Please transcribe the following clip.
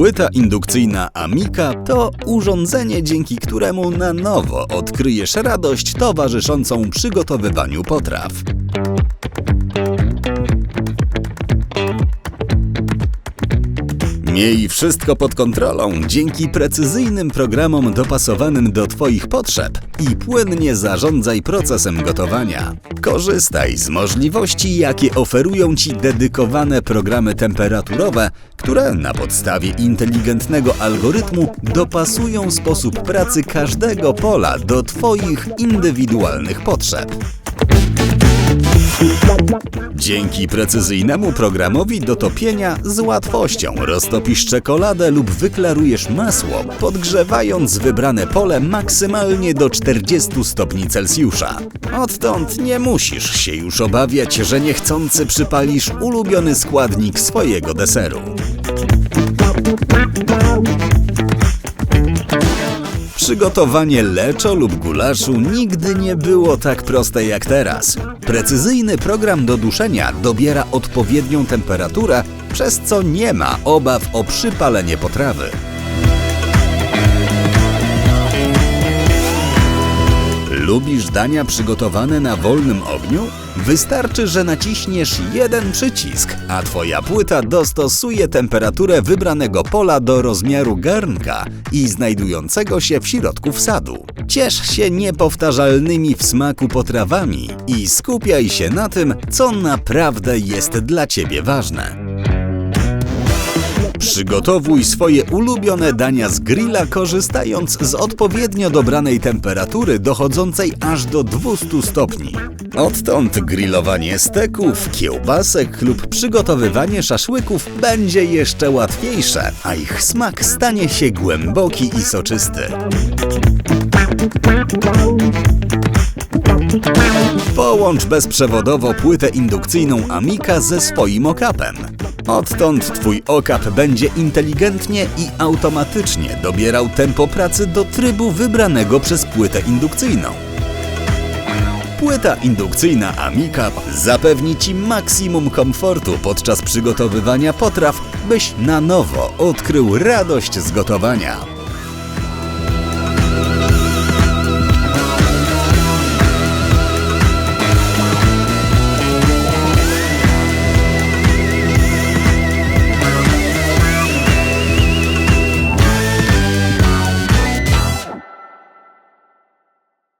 Płyta indukcyjna Amika to urządzenie, dzięki któremu na nowo odkryjesz radość towarzyszącą przygotowywaniu potraw. Miej wszystko pod kontrolą dzięki precyzyjnym programom dopasowanym do Twoich potrzeb i płynnie zarządzaj procesem gotowania. Korzystaj z możliwości, jakie oferują Ci dedykowane programy temperaturowe, które na podstawie inteligentnego algorytmu dopasują sposób pracy każdego pola do Twoich indywidualnych potrzeb. Dzięki precyzyjnemu programowi do topienia z łatwością roztopisz czekoladę lub wyklarujesz masło, podgrzewając wybrane pole maksymalnie do 40 stopni Celsjusza. Odtąd nie musisz się już obawiać, że niechcący przypalisz ulubiony składnik swojego deseru. Przygotowanie leczo lub gulaszu nigdy nie było tak proste jak teraz. Precyzyjny program do duszenia dobiera odpowiednią temperaturę, przez co nie ma obaw o przypalenie potrawy. Lubisz dania przygotowane na wolnym ogniu? Wystarczy, że naciśniesz jeden przycisk, a Twoja płyta dostosuje temperaturę wybranego pola do rozmiaru garnka i znajdującego się w środku wsadu. Ciesz się niepowtarzalnymi w smaku potrawami i skupiaj się na tym, co naprawdę jest dla Ciebie ważne. Przygotowuj swoje ulubione dania z grilla korzystając z odpowiednio dobranej temperatury dochodzącej aż do 200 stopni. Odtąd grillowanie steków, kiełbasek lub przygotowywanie szaszłyków będzie jeszcze łatwiejsze, a ich smak stanie się głęboki i soczysty. Połącz bezprzewodowo płytę indukcyjną Amika ze swoim okapem. Odtąd Twój okap będzie inteligentnie i automatycznie dobierał tempo pracy do trybu wybranego przez płytę indukcyjną. Płyta indukcyjna Amika zapewni Ci maksimum komfortu podczas przygotowywania potraw, byś na nowo odkrył radość z gotowania.